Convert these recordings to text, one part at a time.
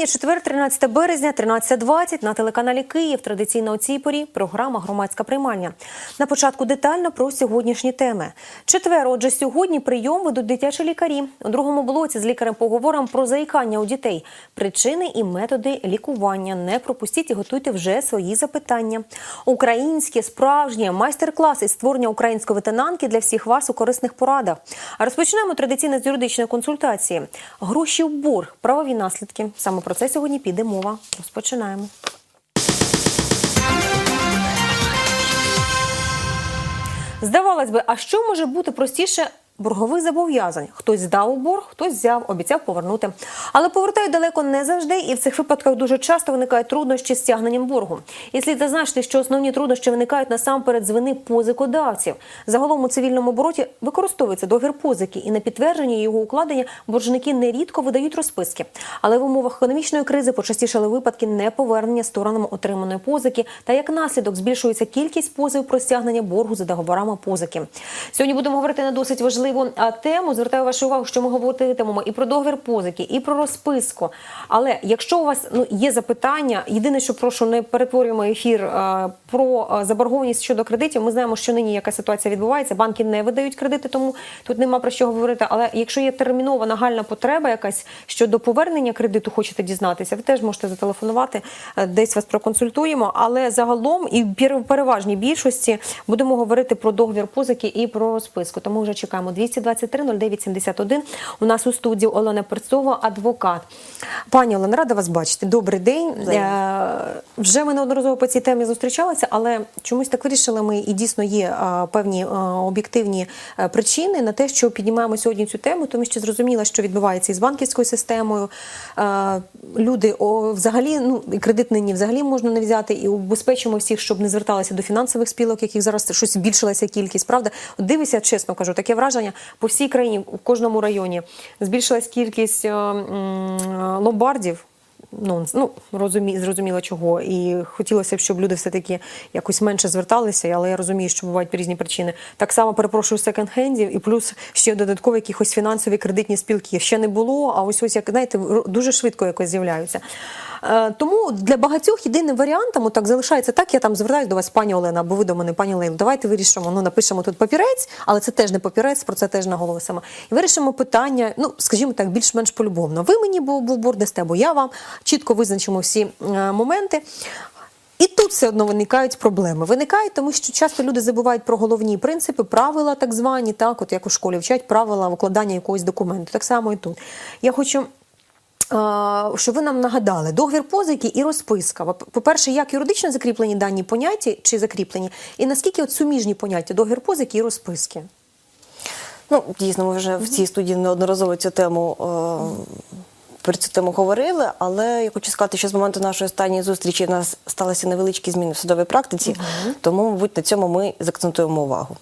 Мої. Четвер, 13 березня, 13.20 на телеканалі Київ. Традиційно у цій порі програма Громадська приймальня. На початку детально про сьогоднішні теми. Четвер, отже, сьогодні прийом ведуть дитячі лікарі. У другому блоці з лікарем поговоримо про заїкання у дітей, причини і методи лікування. Не пропустіть і готуйте вже свої запитання. Українські справжні майстер-класи з створення української ветенанки для всіх вас у корисних порадах. А розпочнемо традиційно з юридичної консультації. Гроші в борг, правові наслідки. Саме про це сьогодні піде мова. Розпочинаємо. Здавалось би, а що може бути простіше боргових зобов'язань? Хтось здав борг, хтось взяв, обіцяв повернути. Але повертають далеко не завжди, і в цих випадках дуже часто виникають труднощі з стягненням боргу. І слід зазначити, що основні труднощі виникають насамперед з вини позикодавців. Загалом у цивільному обороті використовується договір позики, і на підтвердження його укладення боржники нерідко видають розписки. Але в умовах економічної кризи почастішали випадки неповернення сторонами отриманої позики, та як наслідок збільшується кількість позовів про стягнення боргу за договорами позики. Сьогодні будемо говорити на досить важливу тему. Звертаю вашу увагу, що ми говоритимемо і про договір позики, і про розписку. Але якщо у вас ну є запитання, єдине, що прошу, не перетворюємо ефір про заборгованість щодо кредитів. Ми знаємо, що нині яка ситуація відбувається. Банки не видають кредити, тому тут нема про що говорити. Але якщо є термінова нагальна потреба, якась щодо повернення кредиту, хочете дізнатися, ви теж можете зателефонувати, е, десь вас проконсультуємо. Але загалом і в переважній більшості будемо говорити про договір позики і про розписку. Тому вже чекаємо 223 09 71. У нас у студії Олена Перцова, адвокат. Пані Олена, рада вас бачити. Добрий день. Е, Вже ми неодноразово по цій темі зустрічалися, але чомусь так вирішили ми і дійсно є е, певні е, об'єктивні е, причини на те, що піднімаємо сьогодні цю тему, тому що зрозуміло, що відбувається із банківською системою. Е, Люди о, взагалі, ну і кредит нині взагалі можна не взяти, і убезпечимо всіх, щоб не зверталися до фінансових спілок, яких зараз щось збільшилася кількість. Правда, дивися, чесно кажу, таке враження по всій країні, в кожному районі збільшилась кількість е, ломбардів. Ну, ну розумі, зрозуміло чого. І хотілося б, щоб люди все-таки якось менше зверталися, але я розумію, що бувають різні причини. Так само перепрошую секонд-хендів, і плюс ще додатково якихось фінансові кредитні спілки. Ще не було, а ось ось як знаєте, дуже швидко якось з'являються. Е, тому для багатьох єдиним варіантом отак залишається так. Я там звертаюся до вас, пані Олена, або ви до мене, пані Олена. Давайте вирішимо. Ну напишемо тут папірець, але це теж не папірець, про це теж наголосимо. І вирішимо питання, ну скажімо так, більш-менш полюбовно. Ви мені був був борг дасте, бо я вам чітко визначимо всі е, моменти. І тут все одно виникають проблеми. Виникають, тому що часто люди забувають про головні принципи, правила так звані, так, от як у школі вчать правила викладання якогось документу. Так само і тут. Я хочу. е, Щоб ви нам нагадали договір позики і розписка. По- По-перше, як юридично закріплені дані поняття чи закріплені, і наскільки от суміжні поняття договір позики і розписки? Ну, дійсно, ми вже в цій студії неодноразово цю тему. Е- Про цю тему говорили, але я хочу сказати, що з моменту нашої останньої зустрічі в нас сталися невеличкі зміни в судовій практиці, тому, мабуть, на цьому ми закцентуємо увагу.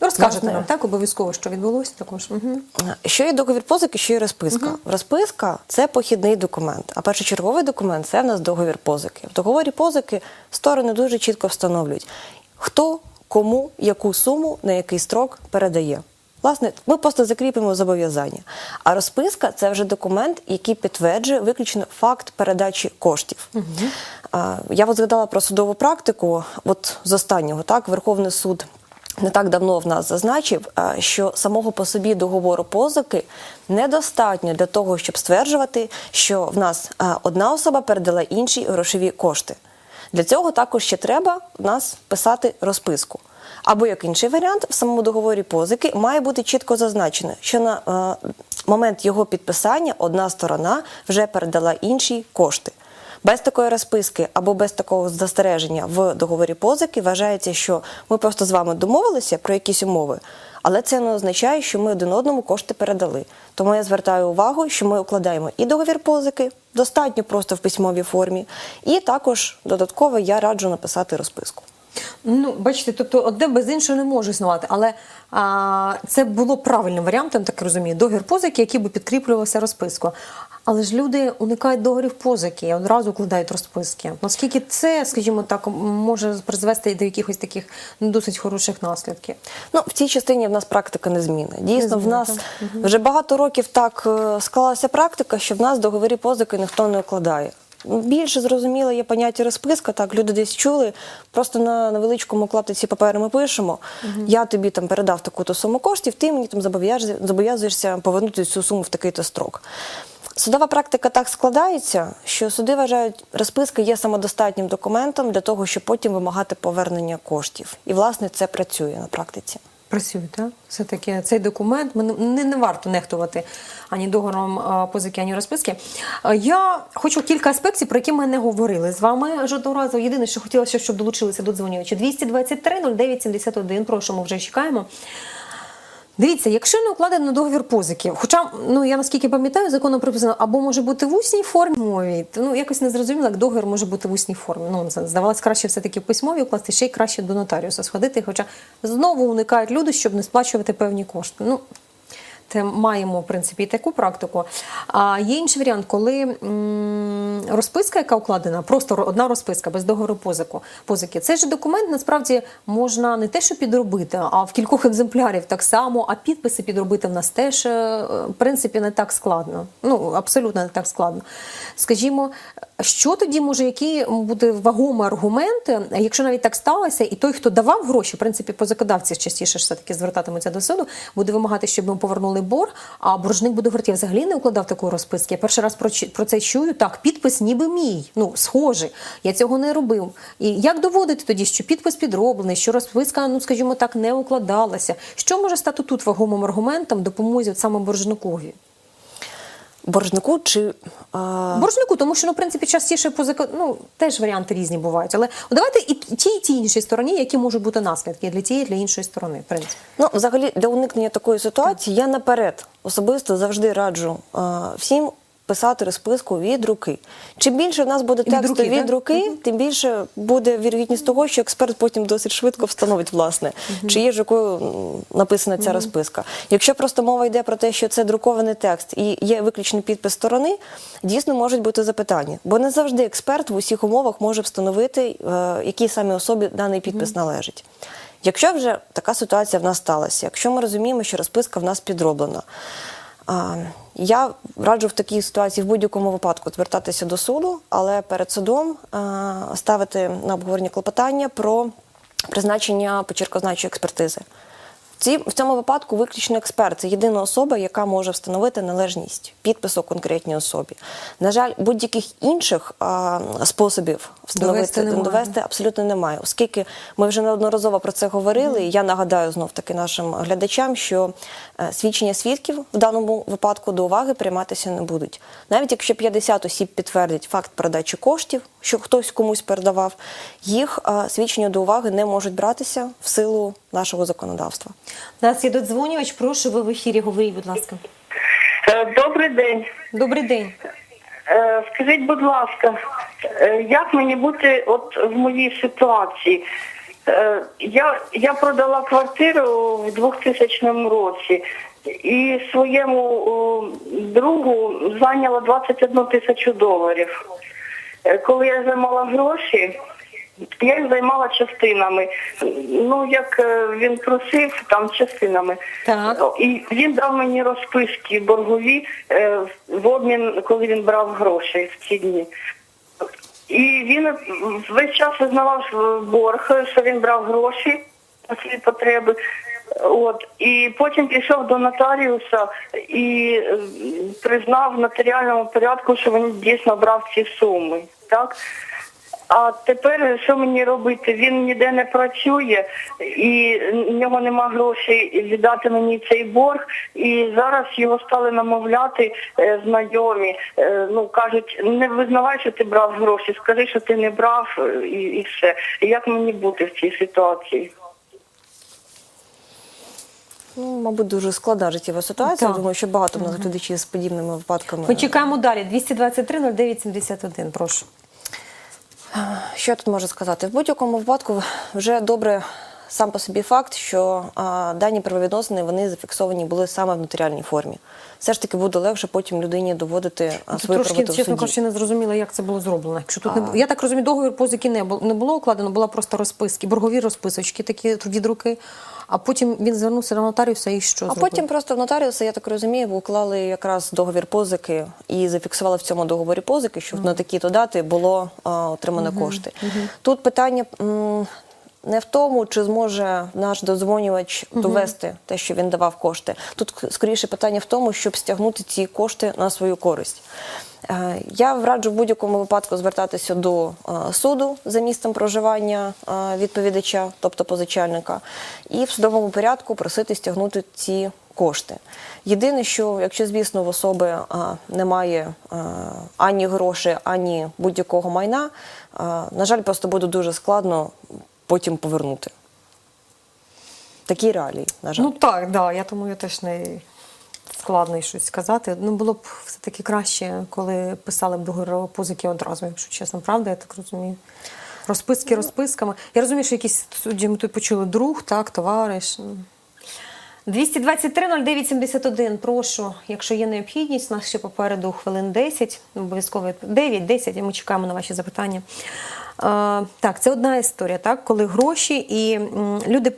Розкажете нам так обов'язково, що відбулося також. Угу. Що є договір позики, що є розписка? Розписка це похідний документ, а першочерговий документ це в нас договір позики. В договорі позики сторони дуже чітко встановлюють, хто кому яку суму на який строк передає. Власне, ми просто закріпимо зобов'язання. А розписка це вже документ, який підтверджує виключно факт передачі коштів. А, Я от згадала про судову практику. От з останнього так Верховний суд не так давно в нас зазначив, що самого по собі договору позики недостатньо для того, щоб стверджувати, що в нас одна особа передала іншій грошові кошти. Для цього також ще треба в нас писати розписку. Або як інший варіант, в самому договорі позики має бути чітко зазначено, що на е, момент його підписання одна сторона вже передала іншій кошти. Без такої розписки або без такого застереження в договорі позики вважається, що ми просто з вами домовилися про якісь умови, але це не означає, що ми один одному кошти передали. Тому я звертаю увагу, що ми укладаємо і договір позики, достатньо просто в письмовій формі, і також додатково я раджу написати розписку. Ну, бачите, тобто одне без іншого не може існувати, але а, це було правильним варіантом, так розумію, договір позики, який би підкріплювався розпискою. Але ж люди уникають договорів позики і одразу укладають розписки. Наскільки це, скажімо так, може призвести до якихось таких не досить хороших наслідків? Ну, в цій частині в нас практика не зміна. Дійсно, в зміна, нас вже багато років так е, склалася практика, що в нас договори позики ніхто не укладає. Більше зрозуміло є поняття розписка. Так, люди десь чули. Просто на невеличкому клаптиці паперу ми пишемо. Я тобі там передав таку-то суму коштів, ти мені там зобов'язуєшся повернути цю суму в такий-то строк. Судова практика так складається, що суди вважають, розписка є самодостатнім документом для того, щоб потім вимагати повернення коштів. І власне це працює на практиці. Працює, так? Все-таки цей документ не, не, варто нехтувати ані договором позики, ані розписки. Я хочу кілька аспектів, про які ми не говорили з вами жодного разу. Єдине, що хотілося, щоб долучилися до дзвонювача. 223 09 71. Прошу, ми вже чекаємо. Дивіться, якщо не укладено договір позики, хоча ну я наскільки пам'ятаю, законом прописано або може бути в усній формі мові, ну якось не зрозуміло, як договір може бути в усній формі. Ну здавалось краще все таки письмові укласти, ще й краще до нотаріуса сходити. Хоча знову уникають люди, щоб не сплачувати певні кошти. Ну це маємо в принципі і таку практику. А є інший варіант, коли м, розписка, яка укладена, просто одна розписка без договору позику, позики. Цей же документ насправді можна не те, що підробити, а в кількох екземплярів так само. А підписи підробити в нас теж е, в принципі не так складно. Ну абсолютно не так складно. Скажімо, що тоді може, які буде вагомий аргумент, якщо навіть так сталося, і той, хто давав гроші, в принципі, позакодавці частіше ж все-таки звертатимуться до суду, буде вимагати, щоб йому повернули борг, а боржник буде говорити, я взагалі не укладав такої розписки. Я перший раз про, про це чую. Так, підпис ніби мій, ну схожий. Я цього не робив. І як доводити тоді, що підпис підроблений, що розписка, ну скажімо так, не укладалася? Що може стати тут вагомим аргументом допомозі саме боржникові? Боржнику чи а, Боржнику, тому що ну, в принципі частіше позика... ну, теж варіанти різні бувають. Але давайте і тій, і тій іншій стороні, які можуть бути наслідки для тієї, для іншої сторони. В принципі. Ну, взагалі, для уникнення такої ситуації я наперед особисто завжди раджу а, всім писати розписку від руки. Чим більше в нас буде Від тексту руки, від руки, тим більше буде вірогідність того, що експерт потім досить швидко встановить, власне, чи є ж якою написана ця розписка. Якщо просто мова йде про те, що це друкований текст і є виключний підпис сторони, дійсно можуть бути запитання. Бо не завжди експерт в усіх умовах може встановити, е, якій саме особі даний підпис належить. Якщо вже така ситуація в нас сталася, якщо ми розуміємо, що розписка в нас підроблена, я раджу в такій ситуації в будь-якому випадку звертатися до суду, але перед судом ставити на обговорення клопотання про призначення почеркозначої експертизи. Ці, в цьому випадку виключно експерт це єдина особа, яка може встановити належність підпису конкретній особі. На жаль, будь-яких інших а, способів встановити Довести немає. довести абсолютно немає, оскільки ми вже неодноразово про це говорили. І я нагадаю знов таки нашим глядачам, що е, свідчення свідків в даному випадку до уваги прийматися не будуть. Навіть якщо 50 осіб підтвердять факт передачі коштів, що хтось комусь передавав, їх е, свідчення до уваги не можуть братися в силу нашого законодавства. У нас є додзвонювач, прошу, ви в ефірі, говоріть, будь ласка. Е, Добрий день. Добрий день. Е, Скажіть, будь ласка, е, як мені бути от в моїй ситуації? Я, я продала квартиру в 2000 році і своєму другу зайняла 21 тисячу доларів. Коли я займала гроші, я їх займала частинами. Ну, як е, він просив, там частинами. Так. І він дав мені розписки боргові е, в обмін, коли він брав гроші в ці дні. І він весь час визнавав борг, що він брав гроші на свої потреби. От і потім пішов до нотаріуса і е, признав в нотаріальному порядку, що він дійсно брав ці суми. Так а тепер що мені робити? Він ніде не працює, і в нього нема грошей віддати мені цей борг. І зараз його стали намовляти е, знайомі. Е, ну кажуть, не визнавай, що ти брав гроші, скажи, що ти не брав, е, і, і все. І як мені бути в цій ситуації? Ну, мабуть, дуже складна життєва ситуація. Так. Думаю, що багато в нас глядачів з подібними випадками. Ми чекаємо далі. 223 09 71, прошу. Що я тут можу сказати? В будь-якому випадку вже добре сам по собі факт, що а, дані правовідносини вони зафіксовані були саме в нотаріальній формі. Все ж таки буде легше потім людині доводити а, свою Трошки, правоту в чесно кажучи, не зрозуміла, як це було зроблено. Якщо тут не я так розумію, договір позики не було не було укладено, була просто розписки, боргові розписочки, такі від руки. А потім він звернувся до нотаріуса і що А зробив? потім просто в нотаріуса, я так розумію, уклали якраз договір позики і зафіксували в цьому договорі позики, що на такі-то дати було а, отримано кошти. Тут питання м, не в тому, чи зможе наш дозвонювач довести те, що він давав кошти. Тут скоріше питання в тому, щоб стягнути ці кошти на свою користь. Е, Я раджу в будь-якому випадку звертатися до е, суду за місцем проживання е, відповідача, тобто позичальника, і в судовому порядку просити стягнути ці кошти. Єдине, що якщо, звісно, в особи немає ані грошей, ані будь-якого майна, на жаль, просто буде дуже складно потім повернути. Такі реалії, на жаль. Ну так, да, я тому я теж не складно щось сказати. Ну було б все-таки краще, коли писали б договір позики одразу, якщо чесно, правда, я так розумію. Розписки розписками. Я розумію, що якісь судді ми тут почули друг, так, товариш. 223-09-71, прошу, якщо є необхідність, у нас ще попереду хвилин 10, обов'язково 9-10, і ми чекаємо на ваші запитання. Так, це одна історія, так, коли гроші і люди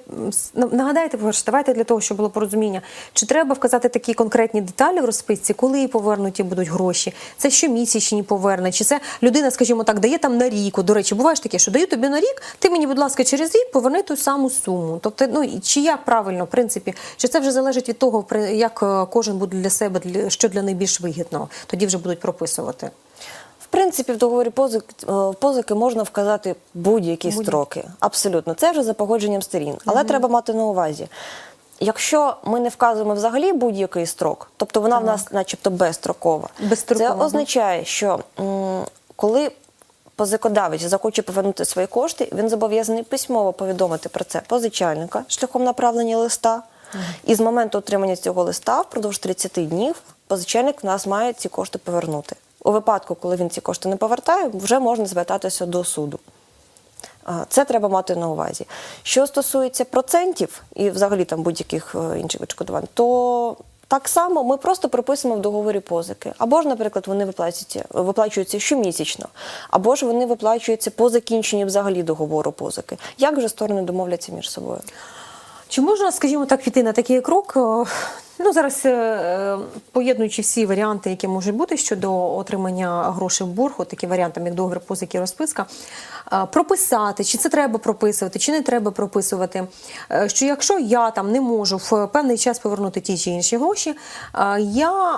ну, нагадайте, давайте для того, щоб було порозуміння, чи треба вказати такі конкретні деталі в розписці, коли повернуті будуть гроші, це щомісячні повернення, чи це людина, скажімо так, дає там на рік. До речі, буває ж таке, що даю тобі на рік, ти мені, будь ласка, через рік поверни ту саму суму. Тобто, ну чи як правильно, в принципі, чи це вже залежить від того, як е, кожен буде для себе, для- що для них більш вигідно, тоді вже будуть прописувати. Принципі, в договорі позик, е, позики можна вказати будь-які Будь- строки. Абсолютно. Це вже за погодженням сторін. Але треба мати на увазі. Якщо ми не вказуємо взагалі будь-який строк, тобто вона в нас начебто безстрокова, Безстрокова, це означає, що м, коли позикодавець захоче повернути свої кошти, він зобов'язаний письмово повідомити про це позичальника шляхом направлення листа. І з моменту отримання цього листа впродовж 30 днів позичальник в нас має ці кошти повернути. У випадку, коли він ці кошти не повертає, вже можна звертатися до суду. Це треба мати на увазі. Що стосується процентів і взагалі там будь-яких е, інших відшкодувань, то так само ми просто прописуємо в договорі позики. Або ж, наприклад, вони виплачуються, виплачуються щомісячно, або ж вони виплачуються по закінченні взагалі договору позики. Як же сторони домовляться між собою? Чи можна, скажімо так, піти на такий крок? Ну, зараз е, поєднуючи всі варіанти, які можуть бути щодо отримання грошей в борг, такі варіанти, як договір позики розписка, е, прописати, чи це треба прописувати, чи не треба прописувати. е, Що якщо я там не можу в певний час повернути ті чи інші гроші, я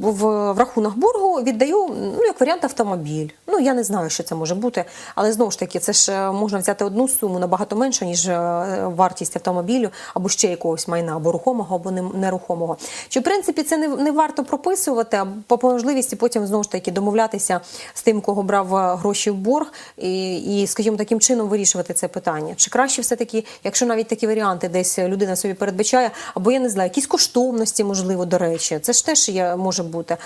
в, рахунок боргу віддаю ну, як варіант автомобіль. Ну я не знаю, що це може бути, але знову ж таки, це ж можна взяти одну суму набагато менше, ніж вартість автомобілю або ще якогось майна, або рухомого, або нем- нерухомого. Чи в принципі це не, не варто прописувати, а по можливості потім знову ж таки домовлятися з тим, кого брав е, гроші в борг, і, і скажімо, таким чином вирішувати це питання? Чи краще все таки, якщо навіть такі варіанти десь людина собі передбачає, або я не знаю, якісь коштовності, можливо, до речі, це ж теж є, може бути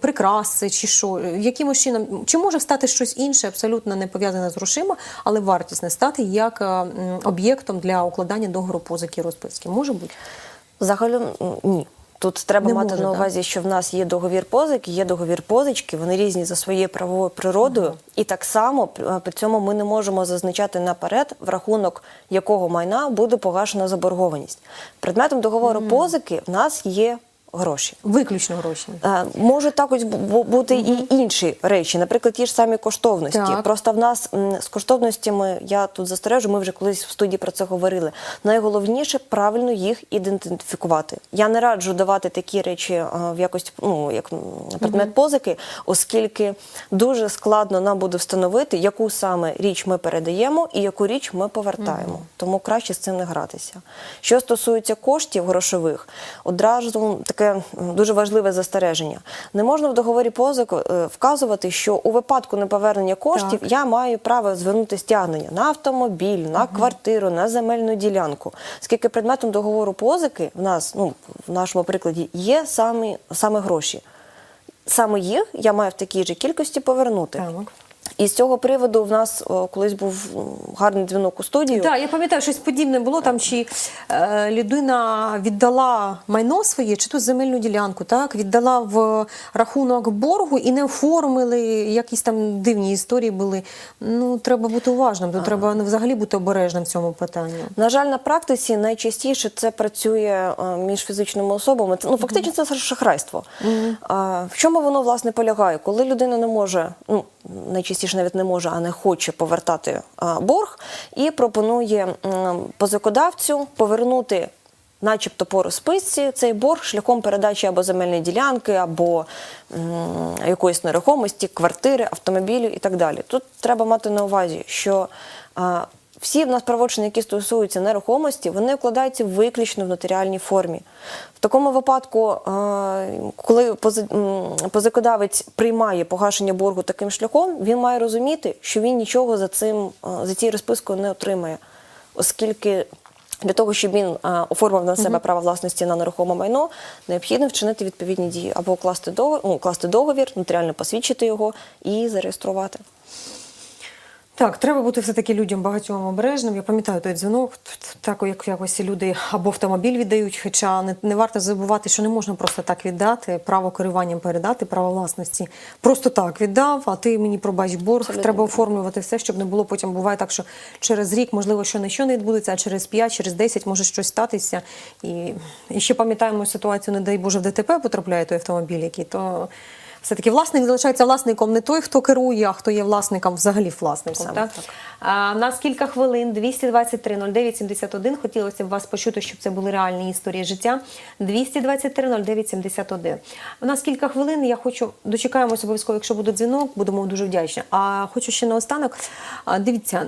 прикраси чи що, якимось чином, чи може стати щось інше, абсолютно не пов'язане з грошима, але вартісне стати як е, об'єктом для укладання договору позики розписки? Може бути? Взагалі ні. Тут треба Не мати може, на так? увазі, що в нас є договір позики, є договір позички, вони різні за своєю правовою природою, і так само при цьому ми не можемо зазначати наперед, в рахунок якого майна буде погашена заборгованість. Предметом договору позики в нас є гроші. Виключно гроші. Е, Можуть також бу- бу- бути і інші речі, наприклад, ті ж самі коштовності. Так. Просто в нас м, з коштовностями, я тут застережу, ми вже колись в студії про це говорили. Найголовніше правильно їх ідентифікувати. Я не раджу давати такі речі е, в якості ну, як предмет позики, оскільки дуже складно нам буде встановити, яку саме річ ми передаємо і яку річ ми повертаємо. Тому краще з цим не гратися. Що стосується коштів грошових, одразу таке дуже важливе застереження. Не можна в договорі позик е, вказувати, що у випадку неповернення коштів Так. я маю право звернути стягнення на автомобіль, на квартиру, на земельну ділянку. Оскільки предметом договору позики в нас, ну в нашому прикладі, є саме, саме гроші. Саме їх я маю в такій же кількості повернути. Так. І з цього приводу в нас о, колись був гарний дзвінок у студію. Так, я пам'ятаю, щось подібне було там, чи е, людина віддала майно своє, чи ту земельну ділянку, так віддала в рахунок боргу і не оформили. Якісь там дивні історії були. Ну треба бути уважним. Тут треба ну, взагалі бути обережним в цьому питанні. На жаль, на практиці найчастіше це працює е, між фізичними особами. Це, Ну фактично це шахрайство. А, В чому воно власне полягає? Коли людина не може, ну найчастіше навіть не може, а не хоче повертати борг, і пропонує м, позикодавцю повернути. Начебто по розписці цей борг шляхом передачі або земельної ділянки, або м, якоїсь нерухомості, квартири, автомобілю і так далі. Тут треба мати на увазі, що а, всі в нас правочини, які стосуються нерухомості, вони вкладаються виключно в нотаріальній формі. В такому випадку, е, коли пози- позикодавець приймає погашення боргу таким шляхом, він має розуміти, що він нічого за цим е, за цією розпискою не отримає, оскільки. Для того, щоб він е, оформив на себе право власності на нерухоме майно, необхідно вчинити відповідні дії або укласти договір, ну, укласти договір, нотаріально посвідчити його і зареєструвати. Так, треба бути все-таки людям багатьом обережним. Я пам'ятаю той дзвінок, так як якось люди або автомобіль віддають, хоча не, не варто забувати, що не можна просто так віддати, право керуванням передати, право власності. Просто так віддав, а ти мені пробач борг. Абсолютно Треба оформлювати все, щоб не було потім. Буває так, що через рік, можливо, що що не відбудеться, а через 5, через 10 може щось статися. І, і ще пам'ятаємо ситуацію, не дай Боже, в ДТП потрапляє той автомобіль, який то. Все-таки власник залишається власником не той, хто керує, а хто є власником, взагалі власником. Саме так? так. А, нас кілька хвилин, 223 09 71. Хотілося б вас почути, щоб це були реальні історії життя. 223 09 71. У нас кілька хвилин. Я хочу дочекаємося обов'язково, якщо буде дзвінок, будемо дуже вдячні. А хочу ще наостанок. А, дивіться,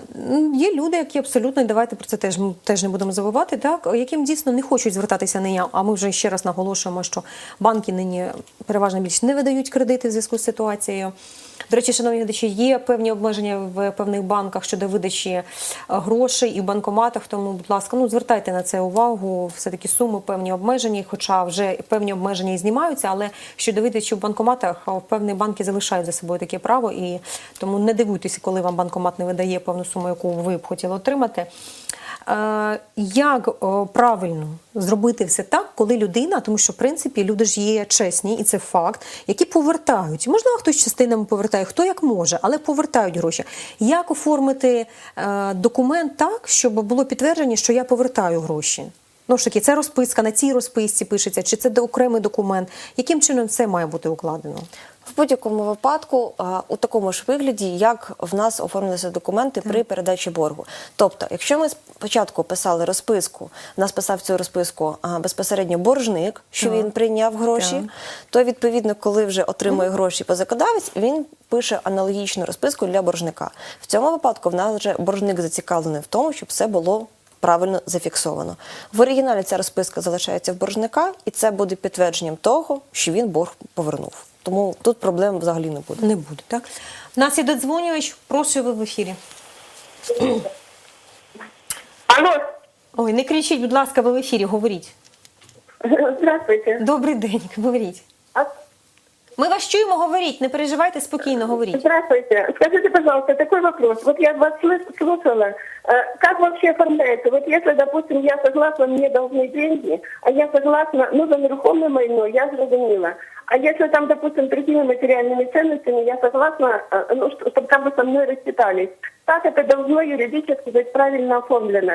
є люди, які абсолютно давайте про це теж теж не будемо забувати, так яким дійсно не хочуть звертатися нині. А ми вже ще раз наголошуємо, що банки нині переважно більш не видають кредити в зв'язку з ситуацією. До речі, шановні глядачі, є певні обмеження в певних банках щодо видачі е, грошей і в банкоматах. Тому, будь ласка, ну звертайте на це увагу. Все таки суми певні обмежені, хоча вже певні обмеження і знімаються. Але щодо видачі в банкоматах, певні банки залишають за собою таке право, і тому не дивуйтеся, коли вам банкомат не видає певну суму, яку ви б хотіли отримати. Е, Як правильно зробити все так, коли людина, тому що в принципі люди ж є чесні, і це факт, які повертають. Можливо, хтось частинами повертає, хто як може, але повертають гроші. Як оформити е, документ так, щоб було підтвердження, що я повертаю гроші? Ну ж таки, це розписка на цій розписці пишеться, чи це окремий документ? Яким чином це має бути укладено? В будь-якому випадку, а, у такому ж вигляді, як в нас оформилися документи при передачі боргу. Тобто, якщо ми спочатку писали розписку, нас писав цю розписку а, безпосередньо боржник, що Так. він прийняв гроші, Так. то відповідно, коли вже отримує гроші позакодавець, він пише аналогічну розписку для боржника. В цьому випадку в нас вже боржник зацікавлений в тому, щоб все було. Правильно зафіксовано. В оригіналі ця розписка залишається в боржника, і це буде підтвердженням того, що він борг повернув. Тому тут проблем взагалі не буде. Не буде, так? У нас є додзвонювач, прошу ви в ефірі. Алло, Ой, не кричіть, будь ласка, ви в ефірі, говоріть. здравствуйте. Добрий день, говоріть. А, Ми вас чуємо, говоріть, не переживайте, спокійно говоріть. Здравствуйте. Скажите, пожалуйста, такой вопрос. Вот я вас слыш- слушала. Э, Как вообще оформляется? Вот если, допустим, я согласна, мне должны деньги, а я согласна, ну, за нерухомое майно, я зрозумела. А если там, допустим, другими материальными ценностями, я согласна, э, ну, чтобы как бы со мной рассчитались. Как это должно юридически быть правильно оформлено?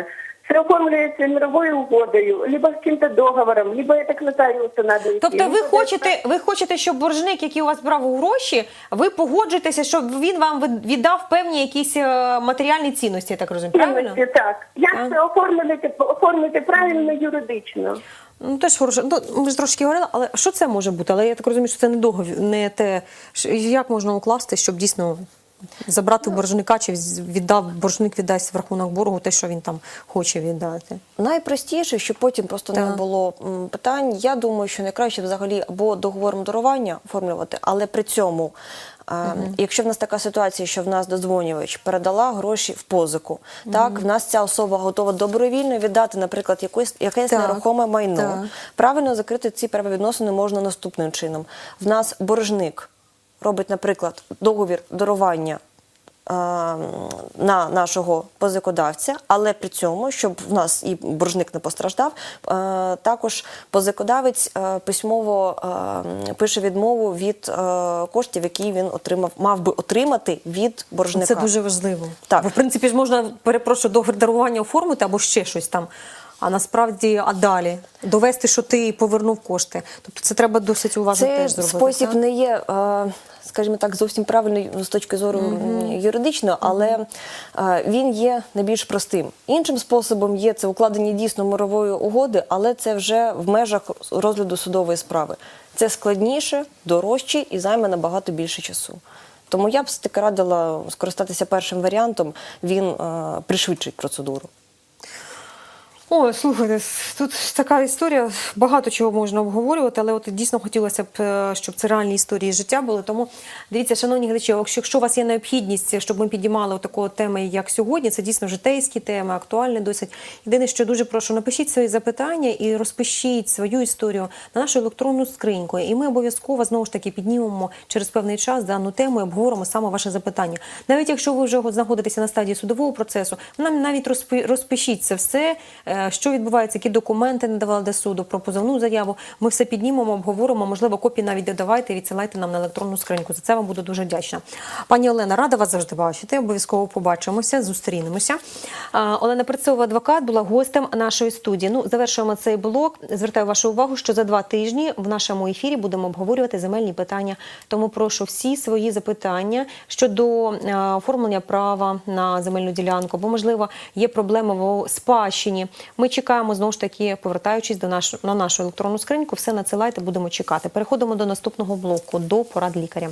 Все оформляется мировой угодою, либо каким-то договором, либо это к нотариусу надо идти. Тобто ви Либо это- хочете, ви хочете, щоб боржник, який у вас брав гроші, ви погоджуєтеся, щоб він вам від- віддав певні якісь е, матеріальні цінності, я так розумію, правильно? Цінності, так. Як Так. це оформити, оформити правильно юридично? Ну теж хороше. Ну, ми ж трошки говорили, але що це може бути? Але я так розумію, що це не договір, не те, як можна укласти, щоб дійсно забрати у боржника, чи віддав боржник віддасть в рахунок боргу те, що він там хоче віддати. Найпростіше, щоб потім просто не було питань. Я думаю, що найкраще взагалі або договором дарування оформлювати, але при цьому, е, якщо в нас така ситуація, що в нас додзвонювач передала гроші в позику, так в нас ця особа готова добровільно віддати, наприклад, якось якесь Так, нерухоме майно. так. Правильно закрити ці правовідносини можна наступним чином. В нас боржник робить, наприклад, договір дарування е, на нашого позикодавця, але при цьому, щоб в нас і боржник не постраждав, е, також позикодавець е, письмово пише відмову від коштів, які він отримав, мав би отримати від боржника. Це дуже важливо. Так. Бо, в принципі, ж можна, перепрошую, договір дарування оформити або ще щось там. А насправді, а далі довести, що ти повернув кошти. Тобто це треба досить уважно Це теж зробити. спосіб так? не є, е, скажімо так, зовсім правильний з точки зору юридичної, але е, він є найбільш простим. Іншим способом є це укладення дійсно мирової угоди, але це вже в межах розгляду судової справи. Це складніше, дорожче і займе набагато більше часу. Тому я б все-таки радила скористатися першим варіантом, він е, пришвидшить процедуру. Ой, слухайте, тут така історія, багато чого можна обговорювати, але от дійсно хотілося б, е, щоб це реальні історії життя були. Тому дивіться, шановні глядачі, якщо у вас є необхідність, щоб ми підіймали такої теми, як сьогодні, це дійсно житейські теми, актуальні досить. Єдине, що дуже прошу, напишіть свої запитання і розпишіть свою історію на нашу електронну скриньку. І ми обов'язково знову ж таки піднімемо через певний час дану тему і обговоримо саме ваше запитання. Навіть якщо ви вже знаходитеся на стадії судового процесу, нам навіть розпи- розпишіть це все, е, що відбувається, які документи надавали до суду про позовну заяву. Ми все піднімемо, обговоримо. Можливо, копії навіть додавайте, відсилайте нам на електронну скриньку. За це вам буду дуже вдячна. Пані Олена, рада вас завжди бачити. Обов'язково побачимося, зустрінемося. Олена Перцова, адвокат, була гостем нашої студії. Ну, завершуємо цей блок. Звертаю вашу увагу, що за два тижні в нашому ефірі будемо обговорювати земельні питання. Тому прошу всі свої запитання щодо е, оформлення права на земельну ділянку, бо можливо є проблеми в спадщині. Ми чекаємо знову ж таки, повертаючись до наш, на нашу електронну скриньку, все надсилайте, будемо чекати. Переходимо до наступного блоку до порад лікаря.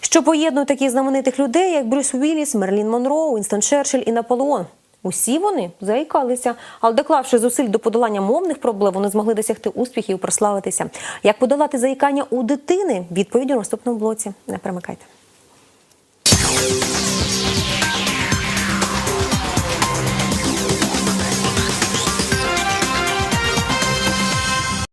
Що поєднує таких знаменитих людей, як Брюс Уілліс, Мерлін Монро, Уінстон Черчилль і Наполеон. Усі вони заїкалися, але доклавши зусиль до подолання мовних проблем, вони змогли досягти успіхів і прославитися. Як подолати заїкання у дитини? Відповіді у наступному блоці. Не перемикайте.